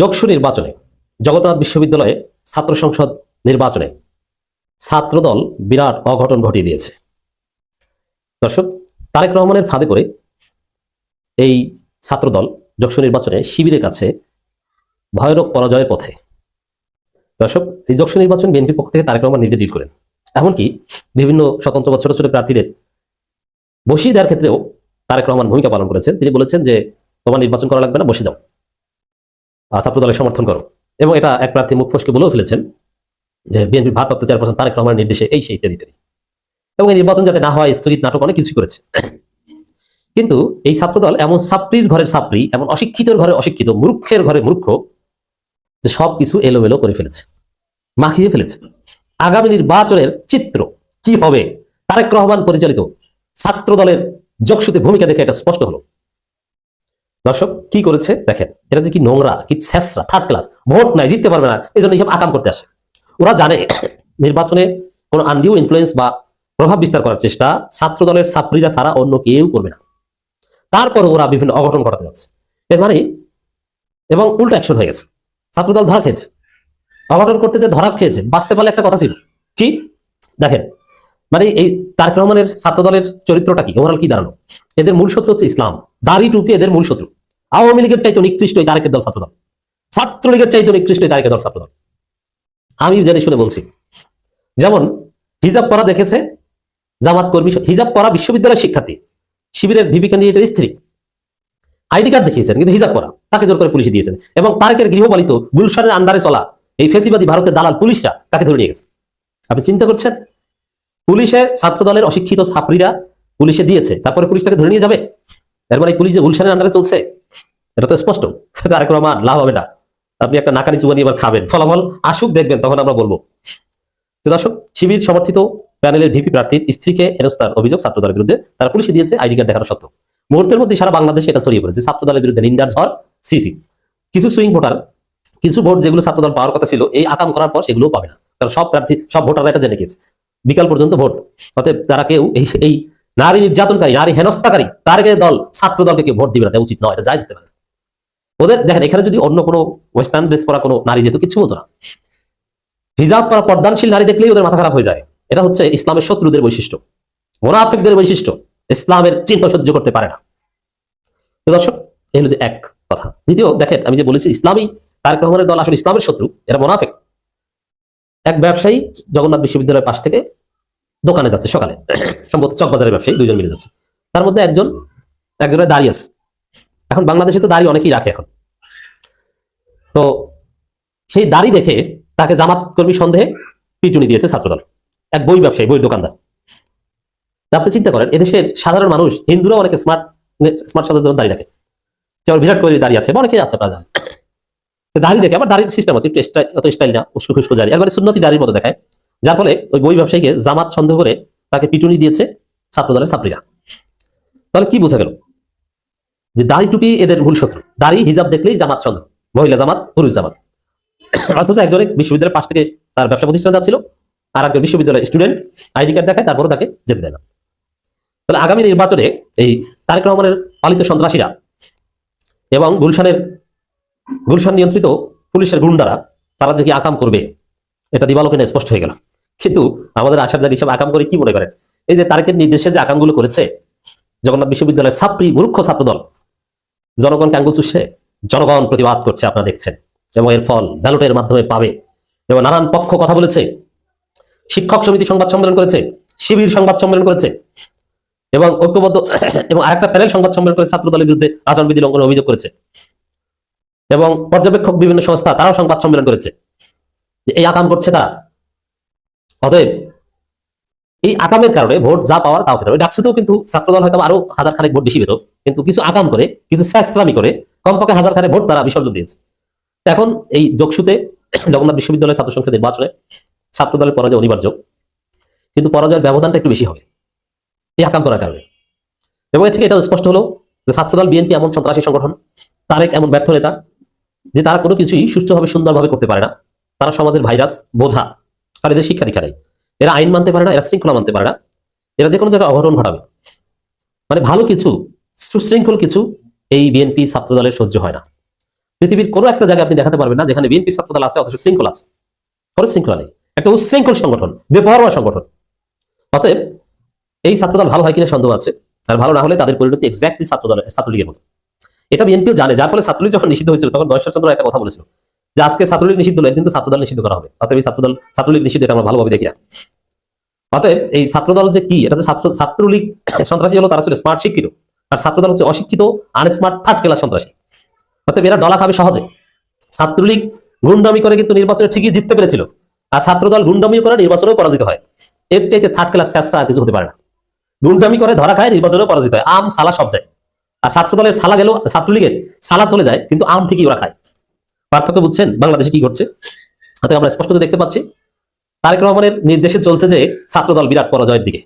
যোগসু নির্বাচনে, জগন্নাথ বিশ্ববিদ্যালয়ে ছাত্র সংসদ নির্বাচনে ছাত্রদল বিরাট অঘটন ঘটিয়ে দিয়েছে। দর্শক, তারেক রহমানের ফাঁদে করে এই ছাত্রদল যোগসু নির্বাচনে শিবিরের কাছে ভয়ানক পরাজয়ের পথে। দর্শক, এই যোগসু নির্বাচন বিএনপির পক্ষ থেকে তারেক রহমান নিজে ডিল করেন। এমনকি বিভিন্ন স্বতন্ত্র বা ছোট ছোট প্রার্থীদের বসিয়ে দেওয়ার ক্ষেত্রেও তারেক রহমান ভূমিকা পালন করেছেন। তিনি বলেছেন যে, তোমার নির্বাচন করা লাগবে না, বসে যাও। আহ, ছাত্র দলের সমর্থন করো। এবং এটা এক প্রার্থী মুখ ফসকে বলেও ফেলেছেন যে বিএনপি ভারপ্রাপ্ত চেয়ারপারসন তারেক রহমানের নির্দেশে এই সেই ইত্যাদি ইত্যাদি। এবং এই নির্বাচন যাতে না হয় স্থগিত নাটক অনেক কিছু করেছে। কিন্তু এই ছাত্রদল এমন ছাত্রীর ঘরের ছাত্রী এমন অশিক্ষিতর ঘরে অশিক্ষিত মূর্খের ঘরে মূর্খ যে সব কিছু এলোমেলো করে ফেলেছে মাখিয়ে ফেলেছে। আগামী নির্বাচনের চিত্র কি হবে? তারেক রহমান পরিচালিত ছাত্র দলের যোগসূতে ভূমিকা দেখে এটা স্পষ্ট হলো। দর্শক, কি করেছে? দেখেন, এটা যে কি নোংরা, কি ছেসরা থার্ড ক্লাস ভোট নাই, জিততে পারবে না এই জন্য এইসব আকাম করতে আসে। ওরা জানে নির্বাচনে কোনো আনডিউ ইনফ্লুয়েন্স বা প্রভাব বিস্তার করার চেষ্টা ছাত্র দলের ছাত্রীরা ছাড়া অন্য কেউ করবে না। তারপর ওরা বিভিন্ন অঘটন ঘটাতে যাচ্ছে। এর মানে এবং উল্টো অ্যাকশন হয়ে গেছে। ছাত্রদল ধরা খেয়েছে। অঘটন করতে যে ধরা খেয়েছে, বাঁচতে পারলে একটা কথা ছিল। কি? দেখেন মানে এই তারেক রহমানের ছাত্রদলের চরিত্রটা কি? ওভারঅল কি দাঁড়ানো এদের মূল শত্রু হচ্ছে ইসলাম। দাড়ি টুপি এদের মূল শত্রু। আওয়ামী লীগের চাইতে নিকৃষ্ট এই তারেকের দল ছাত্রদল। ছাত্রলীগের চাইতে নিকৃষ্ট এই তারেকের দল ছাত্রদল। আমি জেনে, শুনে বলছি। যেমন হিজাব পরা দেখেছে জামাত কর্মী হিজাব পরা বিশ্ববিদ্যালয়ের শিক্ষার্থী, শিবিরের ভিপি ক্যান্ডিডেটের স্ত্রী। আইডি কার্ড দেখিয়েছেন, কিন্তু হিজাব পরা তাকে জোর করে পুলিশে দিয়েছেন। এবং তারেকের গৃহপালিত গুলশানের আন্ডারে চলা এই ফেসিবাদী ভারতের দালাল পুলিশটা তাকে ধরে নিয়ে গেছে। আপনি চিন্তা করছেন? পুলিশে ছাত্র দলের অশিক্ষিত ছাত্রীরা পুলিশে দিয়েছে, তারপরে পুলিশ তাকে ধরে নিয়ে যাবে? এর মানে পুলিশ যে গুলশানের আন্ডারে চলছে? এটা তো স্পষ্ট। তারেক রহমান লাভ হবে না। আপনি একটা নাকানি চুবানি এবার খাবেন। ফলাফল আসুক, দেখবেন, তখন আমরা বলব। দর্শক, শিবির সমর্থিত প্যানেলের ভিপি প্রার্থীর স্ত্রীকে হেনস্থার অভিযোগ ছাত্র দলের বিরুদ্ধে। তারা পুলিশে দিয়েছে আইডি কার্ড দেখানো সত্ত্বেও মুহূর্তের মধ্যে সারা বাংলাদেশে এটা ছড়িয়ে পড়েছে। ছাত্র দলের বিরুদ্ধে নিন্দার ঝড়, সিসি। কিছু সুইং ভোটার কিছু ভোট যেগুলো ছাত্র দল পাওয়ার কথা ছিল, এই আকাম করার পর সেগুলো পাবে না। কারণ সব প্রার্থী, সব ভোটাররা এটা জেনে গেছে। বিকাল পর্যন্ত ভোট। অতএব তারা কেউ এই নারী নির্যাতনকারী, নারী হেনস্থাকারী, তার দল ছাত্র দলকে কেউ ভোট দিবে না। উচিত নয়। এটা যাই যেতে পারে। ওদের দেখেন, এখানে যদি অন্য কোনো ওয়েস্টার্ন ড্রেস পরা কোনো নারী যেত কিছু হতো না। হিজাব পরা পর্দানশীল নারী দেখলেই ওদের মাথা খারাপ হয়ে যায়। এটা হচ্ছে ইসলামের শত্রুদের বৈশিষ্ট্য, মোনাফিকদের বৈশিষ্ট্য। ইসলামের চিহ্ন সহ্য করতে পারে না। দর্শক, এই হলো যে এক কথা। দ্বিতীয়, দেখেন, আমি যে বলেছি, ইসলামী তারেক রহমানের দল আসলে ইসলামের শত্রু, এরা মোনাফেক। এক ব্যবসায়ী জগন্নাথ বিশ্ববিদ্যালয়ের পাশ থেকে দোকানে যাচ্ছে সকালে। সম্ভবত চকবাজারের ব্যবসায়ী দুজন মিলে যাচ্ছে। তার মধ্যে একজন, একজনের দাঁড়িয়ে আছে। এখন বাংলাদেশে তো দাড়ি অনেকেই রাখে এখন। তো সেই দাড়ি দেখে তাকে জামাত কর্মী সন্দেহে পিটুনি দিয়েছে ছাত্রদল। এক বই ব্যবসায়ী বই দোকানদার। আপনি চিন্তা করেন, এদেশের সাধারণ মানুষ, হিন্দুরাও অনেকে স্মার্ট স্মার্ট সাজার জন্য দাঁড়িয়ে রাখে। যেমন বিরাট কোহলি দাঁড়িয়ে আছে বা অনেকেই আছে আপনারা তো দাড়ি দেখে আবার দাড়ির সিস্টেম আছে, একটু স্টাইল না, উস্কো খুস্কো দাড়ি। একবারে সুন্নতি দাড়ির মতো দেখায়, যার ফলে ওই বই ব্যবসায়ীকে জামাত সন্দেহ করে তাকে পিটুনি দিয়েছে ছাত্রদলের ছাত্রীরা। তাহলে কি বোঝা গেল? যে দাড়ি টুপি এদের মূল শত্রু। দাড়ি, হিজাব দেখলেই জামাত সন্দেহ মহিলা জামাত, পুরুষ জামাত। অথচ একজনে বিশ্ববিদ্যালয়ের পাশ থেকে তার ব্যবসা প্রতিষ্ঠান যাচ্ছিল, আর একজন বিশ্ববিদ্যালয়ের স্টুডেন্ট আইডি কার্ড দেখায় তারপরে তাকে যেতে দেয় না। তাহলে আগামী নির্বাচনে এই তারেক রহমানের পালিত সন্ত্রাসীরা এবং গুলশানের, গুলশান নিয়ন্ত্রিত পুলিশের গুন্ডারা, তারা যে কি আকাম করবে, এটা দিবালোকে স্পষ্ট হয়ে গেল। কিন্তু আমাদের আশার জায়গা হিসাবে আকাম করে কি মনে করেন? এই যে তারেকের নির্দেশে যে আকামগুলো করেছে, জগন্নাথ বিশ্ববিদ্যালয়ের ছাত্রী, মূর্খ ছাত্রদল জনগণকে আঙ্গুল চুষছে জনগণ প্রতিবাদ করছে, আপনারা দেখছেন। এবং এর ফল ব্যালটের মাধ্যমে পাবে। এবং নানান পক্ষ কথা বলেছে। শিক্ষক সমিতি সংবাদ সম্মেলন করেছে, শিবির সংবাদ সম্মেলন করেছে, এবং ঐক্যবদ্ধ এবং আরেকটা প্যানেল সংবাদ সম্মেলন করে ছাত্র দলের বিরুদ্ধে আচরণবিধি লঙ্ঘনের অভিযোগ করেছে। এবং পর্যবেক্ষক বিভিন্ন সংস্থা, তারাও সংবাদ সম্মেলন করেছে। এই আকাম করছে তারা। অতএব এই আকামের কারণে ভোট যা পাওয়ার তাও পেতে হবে ডাকসুতেও কিন্তু ছাত্রদল হয়তো আরও হাজার খানেক ভোট বেশি পেত। কিন্তু কিছু আকাম করে, কিছু স্যাস্ত্রামি করে, কমপক্ষে হাজার খানেক ভোট তারা বিসর্জন দিয়েছে। এখন এই যোগসুতে জগন্নাথ বিশ্ববিদ্যালয় ছাত্র সংসদ নির্বাচনে ছাত্রদলের পরাজয় অনিবার্য, কিন্তু পরাজয়ের ব্যবধানটা একটু বেশি হবে এই আকাম করার কারণে। এবং এর থেকে এটাও স্পষ্ট হলো যে ছাত্রদল, বিএনপি এমন সন্ত্রাসী সংগঠন, তারেক এমন ব্যর্থ নেতা, যে তারা কোনো কিছুই সুষ্ঠুভাবে, সুন্দরভাবে করতে পারে না। তারা সমাজের ভাইরাস, বোঝা, আর এদের শিক্ষা দীক্ষা নেই। এরা আইন মানতে পারে না, এরা শৃঙ্খলা মানতে পারে না। এরা যে কোনো জায়গায় অঘটন ঘটাবে। মানে ভালো কিছু সুশৃঙ্খল কিছু এই বিএনপি ছাত্র দলের সহ্য হয় না। পৃথিবীর কোনো একটা জায়গায় আপনি দেখাতে পারবেন না যেখানে বিএনপি ছাত্রদল আছে, অথচ শৃঙ্খল আছে। কোনো শৃঙ্খলা নেই। একটা উচ্ছৃঙ্খল সংগঠন, বেপরোয়া সংগঠন। অতএব এই ছাত্রদল ভালো হয় কিনা সন্দেহ আছে, আর ভালো না হলে তাদের পরিণতি এক্স্যাক্টলি ছাত্রদল, ছাত্রলীগের মতো। এটা বিএনপিও জানে, যার ফলে ছাত্রলীগ যখন নিষিদ্ধ হয়েছিল, তখন দর্শক চন্দ্র একটা কথা বলেছিল যে আজকে ছাত্রলীগ নিষিদ্ধ হলে কিন্তু ছাত্রদল নিষিদ্ধ করা হবে। অতএব এই ছাত্রদল, ছাত্রলীগ নিষিদ্ধ, এটা আমরা ভালোভাবে দেখি না। অতএব এই ছাত্রদল যে কি, এটা যে ছাত্র, ছাত্রলীগ, সন্ত্রাসী হলো, তারা ছিল স্মার্ট শিক্ষিত। আর ছাত্রদল হচ্ছে অশিক্ষিত আনস্মার্ট থার্ড ক্লাস সন্ত্রাসী। অর্থাৎ এরা ডলা খাবে সহজে। ছাত্রলীগ গুন্ডামি করে কিন্তু নির্বাচনে ঠিকই জিততে পেরেছিল। আর ছাত্রদল গুন্ডামি করে নির্বাচনেও পরাজিত হয়। এর চাইতে থার্ড ক্লাস আর কিছু হতে পারে না। গুন্ডামি করে ধরা খায়, নির্বাচনেও পরাজিত হয়। আম, সালা সব যায়। আর ছাত্রদলের সালা গেল ছাত্রলীগের সালা চলে যায়, কিন্তু আম ঠিকই ওরা খায়। পার্থক্য বুঝছেন? বাংলাদেশে কি ঘটছে? আমরা স্পষ্ট দেখতে পাচ্ছি, তারেক রহমানের নির্দেশে চলতে যে ছাত্রদল বিরাট পরাজয়ের দিকে।